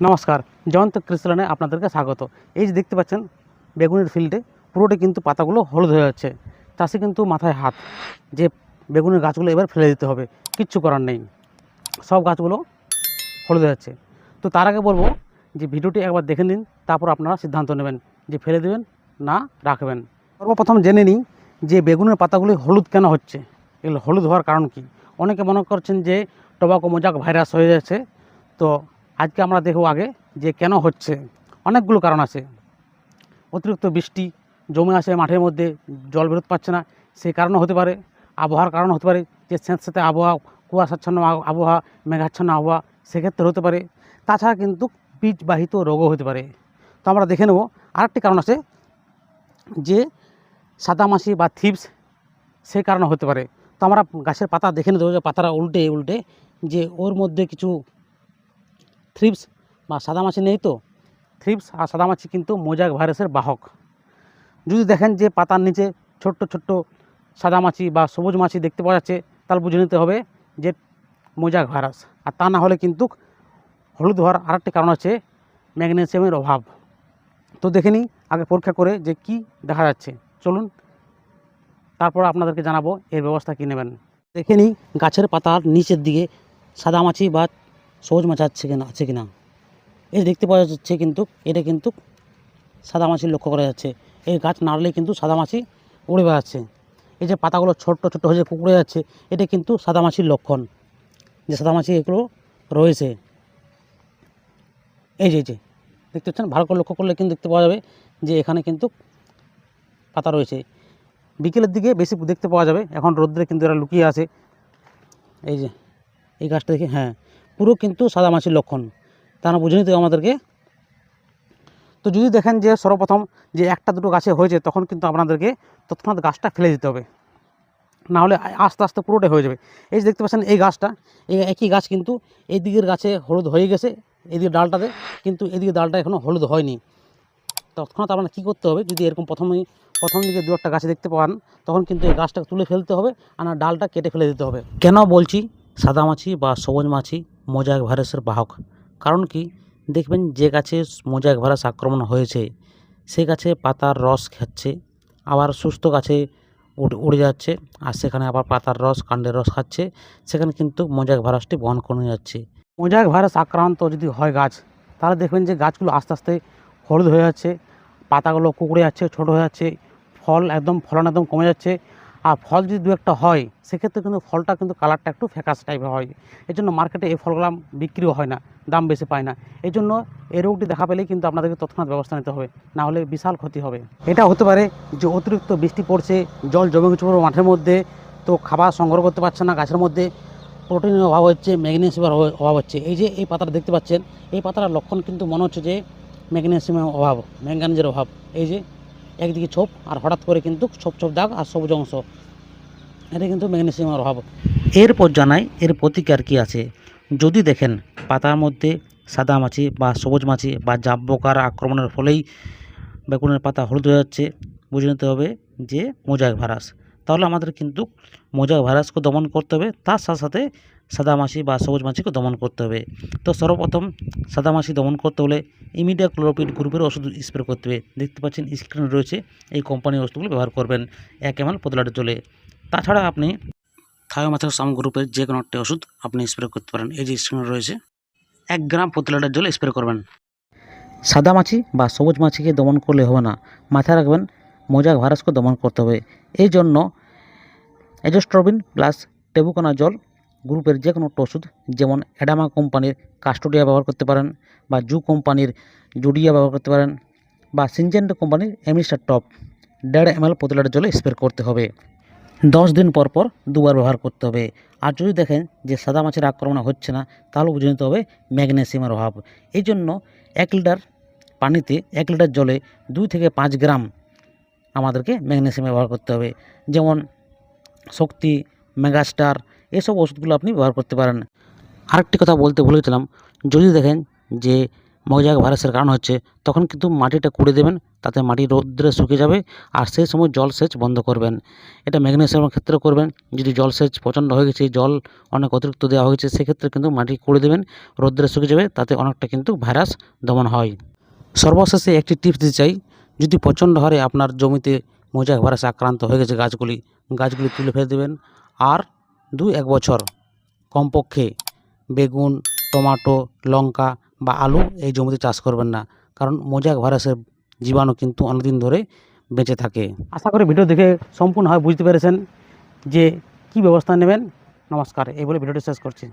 নমস্কার, জয়ন্ত কৃষ্ণলানে আপনাদেরকে স্বাগত। এই যে দেখতে পাচ্ছেন, বেগুনের ফিল্ডে পুরোটা কিন্তু পাতাগুলো হলুদ হয়ে যাচ্ছে। চাষে কিন্তু মাথায় হাত যে বেগুনের গাছগুলো এবার ফেলে দিতে হবে, কিচ্ছু করার নেই। সব গাছগুলো হলুদ হয়ে যাচ্ছে। তো তার আগে বলব যে ভিডিওটি একবার দেখে নিন, তারপর আপনারা সিদ্ধান্ত নেবেন যে ফেলে দেবেন না রাখবেন। সর্বপ্রথম জেনে নিই যে বেগুনের পাতাগুলি হলুদ কেন হচ্ছে? এগুলো হলুদ হওয়ার কারণ কি? অনেকে মনে করছেন যে টোবাকো মোজাক ভাইরাস হয়ে যাচ্ছে। তো আজকে আমরা দেখব আগে যে কেন হচ্ছে। অনেকগুলো কারণ আছে। অতিরিক্ত বৃষ্টি, জমে আসে মাঠের মধ্যে, জল বেরোতে পারছে না, সেই কারণে হতে পারে। আবহাওয়ার কারণ হতে পারে যে স্যাঁতস্যাঁতে আবহাওয়া, কুয়াশাচ্ছন্ন আবহাওয়া, মেঘাচ্ছন্ন আবহাওয়া সেক্ষেত্রে হতে পারে। তাছাড়া কিন্তু বীজবাহিত রোগও হতে পারে। তো আমরা দেখে নেব আরেকটি কারণ আছে যে সাদামাছি বা থিপস সেই কারণে হতে পারে। তো আমরা গাছের পাতা দেখে নেব যে পাতাটা উল্টে উল্টে যে ওর মধ্যে কিছু থ্রিপস বা সাদামাছি নেই তো? থ্রিপস আর সাদামাছি কিন্তু মোজাক ভাইরাসের বাহক। যদি দেখেন যে পাতার নিচে ছোট্ট ছোট্ট সাদামাছি বা সবুজ মাছি দেখতে পাওয়া যাচ্ছে, তাহলে বুঝে নিতে হবে যে মোজাক ভাইরাস। আর তা না হলে কিন্তু হলুদ হওয়ার আরেকটি কারণ হচ্ছে ম্যাগনেসিয়ামের অভাব। তো দেখে নিই, আগে পরীক্ষা করে যে কি দেখা যাচ্ছে। চলুন, তারপর আপনাদেরকে জানাব এর ব্যবস্থা কী নেবেন। দেখে নিই, গাছের পাতার নিচের দিকে সাদামাছি বা সবুজ মাছ আছে কিনা আছে কিনা। এই দেখতে পাওয়া যাচ্ছে কিন্তু, এটা কিন্তু সাদা মাছি লক্ষ্য করা যাচ্ছে। এই গাছ নাড়লে কিন্তু সাদা মাছি উড়ে বেড়াচ্ছে। এই যে পাতাগুলো ছোট্ট ছোট্ট হয়ে কুকুরে যাচ্ছে, এটা কিন্তু সাদা মাছির লক্ষণ। যে সাদা মাছি এগুলো রয়েছে। এই যে যে, দেখতে পাচ্ছেন? ভালো করে লক্ষ্য করলে কিন্তু দেখতে পাওয়া যাবে যে এখানে কিন্তু পাতা রয়েছে। বিকেলের দিকে বেশি দেখতে পাওয়া যাবে। এখন রোদ্রে কিন্তু এরা লুকিয়ে আছে। এই যে, এই গাছটা দেখে হ্যাঁ। পুরো কিন্তু সাদা মাছির লক্ষণ। তা না বুঝে নিতে আমাদেরকে। তো যদি দেখেন যে সর্বপ্রথম যে একটা দুটো গাছে হয়েছে, তখন কিন্তু আপনাদেরকে তৎক্ষণাৎ গাছটা ফেলে দিতে হবে। না হলে আস্তে আস্তে পুরোটাই হয়ে যাবে। এই যে দেখতে পাচ্ছেন এই গাছটা, এই একই গাছ কিন্তু এই দিকের গাছে হলুদ হয়ে গেছে, এদিকে ডালটাতে, কিন্তু এদিকে ডালটা এখনও হলুদ হয়নি। তৎক্ষণাৎ আপনার কী করতে হবে, যদি এরকম প্রথমেই, প্রথম দিকে দু একটা গাছে দেখতে পান, তখন কিন্তু এই গাছটা তুলে ফেলতে হবে, আর ডালটা কেটে ফেলে দিতে হবে। কেন বলছি সাদা মাছি বা সবুজ মাছি? মোজাইক ভাইরাসের বাহক। কারণ কি? দেখবেন যে গাছে মোজাইক ভাইরাস আক্রমণ হয়েছে, সে গাছে পাতার রস খাচ্ছে, আবার সুস্থ গাছে উড়ে যাচ্ছে, আর সেখানে আবার পাতার রস, কাণ্ডের রস খাচ্ছে, সেখানে কিন্তু মোজাইক ভাইরাসটি বহন নিয়ে যাচ্ছে। মোজাইক ভাইরাস আক্রান্ত যদি হয় গাছ, তাহলে দেখবেন যে গাছগুলো আস্তে আস্তে হলুদ হয়ে যাচ্ছে, পাতাগুলো কুকড়ে যাচ্ছে, ছোটো হয়ে যাচ্ছে, ফল একদম, ফলন একদম কমে যাচ্ছে আর ফল যদি দু একটা হয়, সেক্ষেত্রে কিন্তু ফলটা কিন্তু কালারটা একটু ফ্যাকাস টাইপের হয়। এই জন্য মার্কেটে এই ফলগুলো বিক্রিও হয় না, দাম বেশি পায় না। এই জন্য এই রোগটি দেখা পেলেই কিন্তু আপনাদেরকে তৎক্ষণাৎ ব্যবস্থা নিতে হবে, না হলে বিশাল ক্ষতি হবে। এটা হতে পারে যে অতিরিক্ত বৃষ্টি পড়ছে, জল জমে পুরো মাঠের মধ্যে, তো খাবার সংগ্রহ করতে পারছে না গাছের মধ্যে প্রোটিনের অভাব হচ্ছে ম্যাগনেসিয়ামের অভাব- অভাব হচ্ছে। এই যে এই পাতাটা দেখতে পাচ্ছেন, এই পাতাটার লক্ষণ কিন্তু মনে হচ্ছে যে ম্যাগনেসিয়ামের অভাব ম্যাঙ্গানিজের অভাব। এই যে একদিকে ছোপ আর হঠাৎ করে কিন্তু ছোপ ছোপ দাগ আর সবুজ অংশ। এটা কিন্তু ম্যাগনেসিয়ামের অভাব। এরপর জানাই এর প্রতিকার কী আছে। যদি দেখেন পাতার মধ্যে সাদা মাছি বা সবুজ মাছি বা জাব পোকার আক্রমণের ফলেই বেগুনের পাতা হলুদ হয়ে যাচ্ছে, বুঝে নিতে হবে যে মোজাইক ভাইরাস। তাহলে আমাদের কিন্তু মোজাইক ভাইরাসকে দমন করতে হবে। তার সাথে সাথে সাদা মাছি বা সবুজ মাছিকে দমন করতে হবে। তো সর্বপ্রথম সাদা মাছি দমন করতে হলে ইমিডিয়া ক্লোরোপিড গ্রুপের ওষুধ স্প্রে করতে হবে। দেখতে পাচ্ছেন স্ক্রিনে রয়েছে এই কোম্পানির ওষুধগুলো ব্যবহার করবেন এক এম এল প্রতি লিটার জলে। তাছাড়া আপনি থায়োমাথাসাম গ্রুপের যে কোনো একটি ওষুধ আপনি স্প্রে করতে পারেন। এই যে স্ক্রিনে রয়েছে, এক গ্রাম প্রতি জলে স্প্রে করবেন। সাদা মাছি বা সবুজ মাছিকে দমন করলে হবে না। মাথায় রাখবেন মোজাক ভাইরাসকে দমন করতে হবে। এই জন্য এজোস্ট্রবিন প্লাস টেবুকোনা জল গ্রুপের যে কোনো ওষুধ, যেমন অ্যাডামা কোম্পানির কাস্টোডিয়া ব্যবহার করতে পারেন বা জু কোম্পানির জুডিয়া ব্যবহার করতে পারেন বা সিনজেন্টো কোম্পানির এমিস্টার টপ দেড় এম এল প্রতি জলে স্প্রে করতে হবে। দশ দিন পর পর দুবার ব্যবহার করতে হবে। আর যদি দেখেন যে সাদা মাছের আক্রমণ হচ্ছে না, তাহলে বুঝে নিতে হবে ম্যাগনেসিয়ামের অভাব। এই জন্য এক লিটার পানিতে এক লিটার জলে দুই থেকে পাঁচ গ্রাম আমাদেরকে ম্যাগনেসিয়াম ব্যবহার করতে হবে। যেমন শক্তি, মেগাস্টার, এসব ওষুধগুলো আপনি ব্যবহার করতে পারেন। আরেকটি কথা বলতে ভুলে গেছিলাম। যদি দেখেন যে মজাক ভাইরাসের কারণ হচ্ছে, তখন কিন্তু মাটিটা কুড়ে দেবেন, তাতে মাটি রৌদ্রে শুকিয়ে যাবে আর সেই সময় জলসেচ বন্ধ করবেন। এটা ম্যাগনেসিয়ামের ক্ষেত্রে করবেন। যদি জলসেচ প্রচণ্ড হয়ে গেছে, জল অনেক অতিরিক্ত দেওয়া হয়েছে সেক্ষেত্রে কিন্তু মাটি কুড়ে দেবেন, রৌদ্রে শুকিয়ে যাবে, তাতে অনেকটা কিন্তু ভাইরাস দমন হয়। সর্বশেষে একটি টিপস দিতে চাই। যদি প্রচণ্ড হারে আপনার জমিতে মোজাক ভাইরাসে আক্রান্ত হয়ে গেছে গাছগুলি গাছগুলি তুলে ফেলে দেবেন। আর দু, এক বছর কমপক্ষে বেগুন, টমাটো, লঙ্কা বা আলু এই জমিতে চাষ করবেন না। কারণ মোজাক ভাইরাসের জীবাণু কিন্তু অনেকদিন ধরে বেঁচে থাকে। আশা করি ভিডিও দেখে সম্পূর্ণভাবে বুঝতে পেরেছেন যে কী ব্যবস্থা নেবেন। নমস্কার, এই বলে ভিডিওটি শেষ করছি।